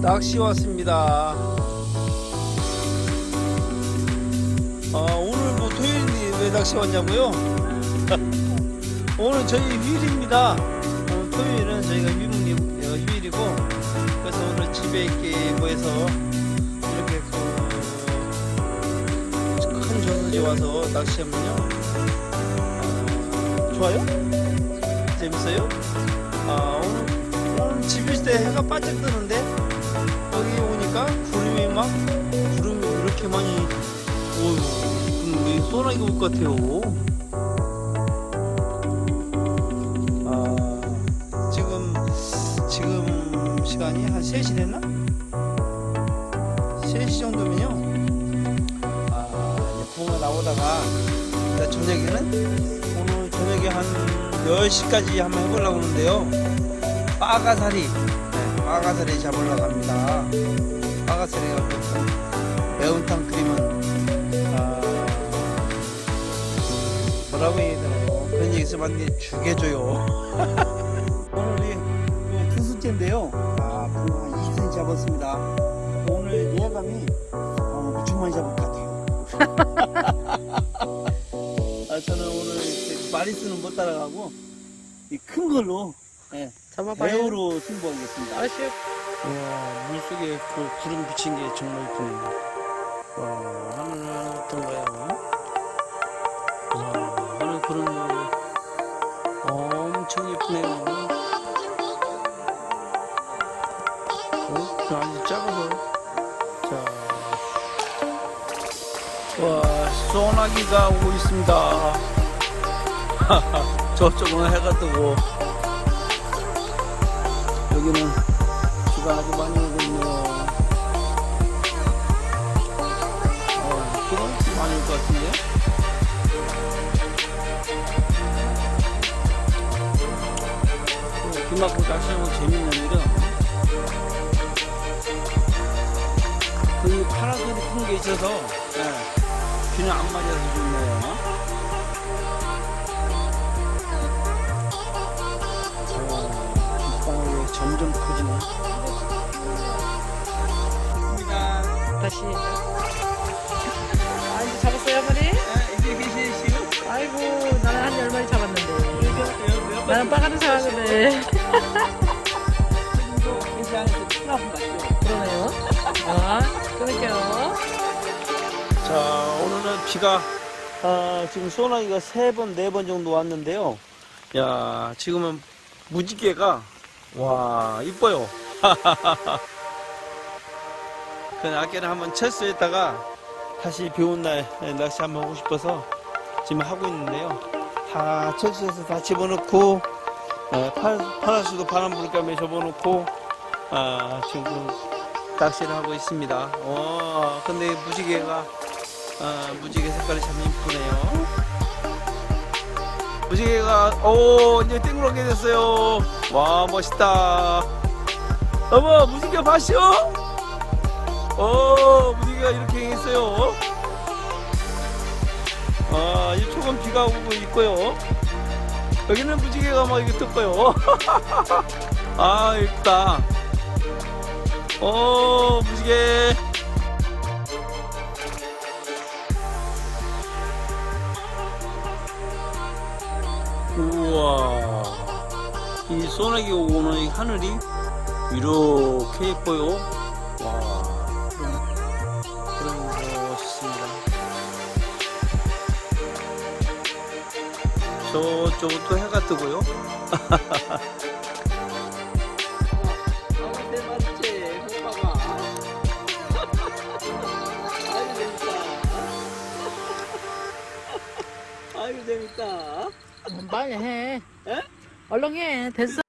낚시 왔습니다. 아, 오늘 뭐 토요일인데 왜 낚시 왔냐고요? 오늘 저희 휴일입니다. 오늘 토요일은 저희가 휴일이, 어, 휴일이고, 그래서 오늘 집에 있게 모여서 이렇게 그, 큰 저수지 와서 낚시하면요. 아, 좋아요? 재밌어요? 아, 오늘 있을 때 해가 반짝 뜨는데, 여기 오니까 구름이 막, 구름이 이렇게 많이, 그럼 우리 소나기 올 것 같아요. 아, 지금, 지금 시간이 한 3시 됐나? 3시 정도면요. 아, 이제 붕어 나오다가, 저녁에는, 오늘 저녁에 한 10시까지 한번 해보려고 하는데요. 빠가사리, 네, 빠가사리 잡으려고 합니다. 빠가사리가 보통 매운탕 끓이면, 아, 뭐라고 해야 되나요? 그런 얘기 있으면 안 돼. 죽여줘요. 오늘이 그 투수째인데요. 아, 붕어 한 20cm 잡았습니다. 오늘 예감이 어, 무척 많이 잡을 것 같아요. 아, 저는 오늘 이렇게 마리수는 못 따라가고 이 큰 걸로 예, 잡아봐요. 배우로 승부하겠습니다. 아쉬. 와 물속에 그 구름 비친 게 정말 이쁘네요. 와 하늘은 어떤가요? 와 하늘 구름 엄청 예쁘네요. 어? 아주 작아서 자. 와 소나기가 오고 있습니다. 저쪽은 해가 뜨고 여기는 비가 아주 많이 오고 있네요. 어, 비가 많이 올 것 같은데? 어, 비 맞고 낚시하면 재밌는 일은 그 파란색이 큰 게 있어서 예, 비는 안 맞아서 좋네요. 다시. 아, 이제 잡았어요? 이제 계시시요? 아이고, 나는 한 열 마리 잡았는데. 나는 빠가는 사람인데. 그러네요. 아, 끊을게요. 자, 오늘은 비가 아, 지금 소나기가 세 번, 네 번 정도 왔는데요. 야, 지금은 무지개가 와, 이뻐요. 그 아까는 한번 철수했다가 다시 비 온 날 낚시 한번 하고 싶어서 지금 하고 있는데요. 다 철수해서 다 집어넣고 어, 팔, 파라수도 바람 불감에 접어놓고 아, 지금 낚시를 하고 있습니다. 와, 근데 무지개가 아, 무지개 색깔이 참 이쁘네요. 무지개가 오 이제 땡그랗게 됐어요. 와 멋있다. 어머 무지개 봤쇼? 오 무지개가 이렇게 행했어요. 아 이쪽은 비가 오고 있고요. 여기는 무지개가 막 이렇게 떴고요. 아 이쁘다. 오 무지개. 우와 이 소나기 오는 이 하늘이 이렇게 예뻐요 와 그럼 멋있습니다 저쪽은 또 해가 뜨고요 아유 재밌다 빨리 해. 에? 얼른 해. 됐어.